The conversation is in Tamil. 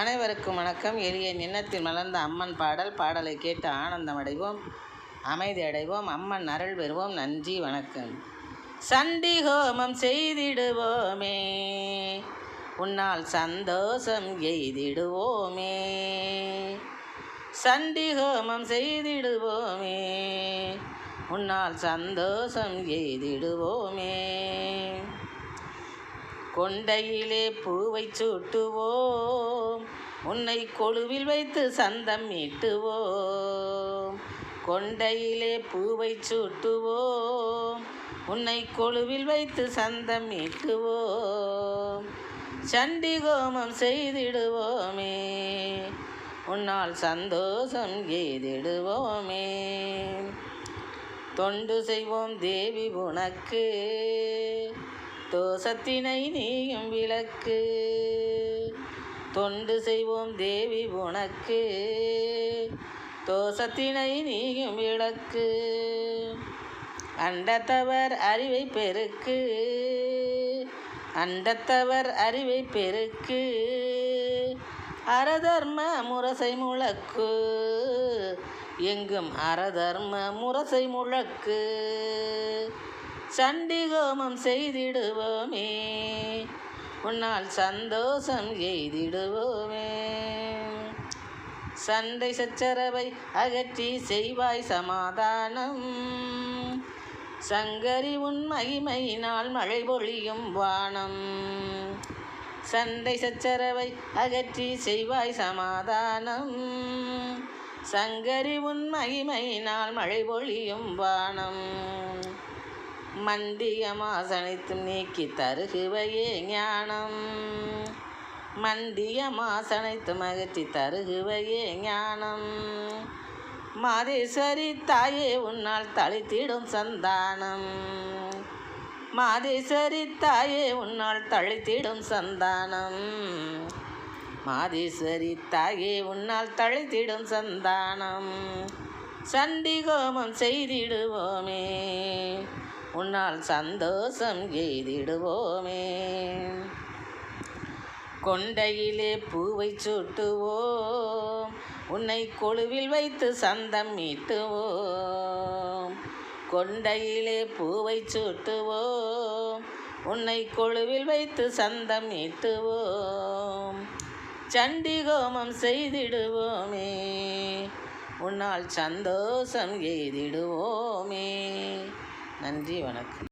அனைவருக்கும் வணக்கம். எளிய நின்னத்தில் மலர்ந்த அம்மன் பாடல் பாடலை கேட்டு ஆனந்தம் அடைவோம் அமைதி அடைவோம். அம்மன் அருள் பெறுவோம். நன்றி வணக்கம். சண்டி ஹோமம் செய்திடுவோமே. உன்னால் சந்தோஷம் எய்திடுவோமே. சண்டி ஹோமம் செய்திடுவோமே. உன்னால் சந்தோஷம் எய்திடுவோமே. கொண்டையிலே பூவை சூட்டுவோம். உன்னை கொழுவில் வைத்து சந்தம் மீட்டுவோம் கொண்டையிலே பூவை சூட்டுவோம். உன்னை கொழுவில் வைத்து சந்தம் மீட்டுவோம் சண்டி கோமம் செய்திடுவோமே. உன்னால் சந்தோஷம் எய்திடுவோமே. தொண்டு செய்வோம் தேவி உனக்கு. தோசத்தினை நீயும் விளக்கு. தொண்டு செய்வோம் தேவி உனக்கு. தோசத்தினை நீயும் விளக்கு. அண்டத்தவர் அறிவை பெருக்கு. அண்டத்தவர் அறிவை பெருக்கு. அறதர்ம முரசை முழக்கு. எங்கும் அறதர்ம முரசை முழக்கு. சண்டிகோமம் செய்திடுவோமே. உன்னால் சந்தோஷம் எய்திடுவோமே. சண்டை சச்சரவை அகற்றி செய்வாய் சமாதானம். சங்கரி உன் மகிமையினால் மழை பொழியும் வானம். சண்டை சச்சரவை அகற்றி செய்வாய் சமாதானம். சங்கரி உன் மகிமையினால் மழை பொழியும் வானம். மண்டியமாசனைத்து நீக்கி தருகுவையே ஞானம். மண்டியமாசனைத்து மகிழ்ச்சி தருகுவையே ஞானம். மாதேஸ்வரி தாயே உன்னால் தளித்திடும் சந்தானம். மாதேஸ்வரி தாயே உன்னால் தழித்திடும் சந்தானம். மாதேஸ்வரி தாயே உன்னால் தழித்திடும் சந்தானம். சண்டிகோமம் செய்திடுவோமே. உன்னால் சந்தோஷம் எய்திடுவோமே. கொண்டையிலே பூவை சுட்டுவோம். உன்னை கொழுவில் வைத்து சந்தம் மீட்டுவோம் கொண்டையிலே பூவை சுட்டுவோம். உன்னை கொழுவில் வைத்து சந்தம் மீட்டுவோம் சண்டிகோமம் செய்திடுவோமே. உன்னால் சந்தோஷம் எய்திடுவோமே. நன்றி வணக்கம்.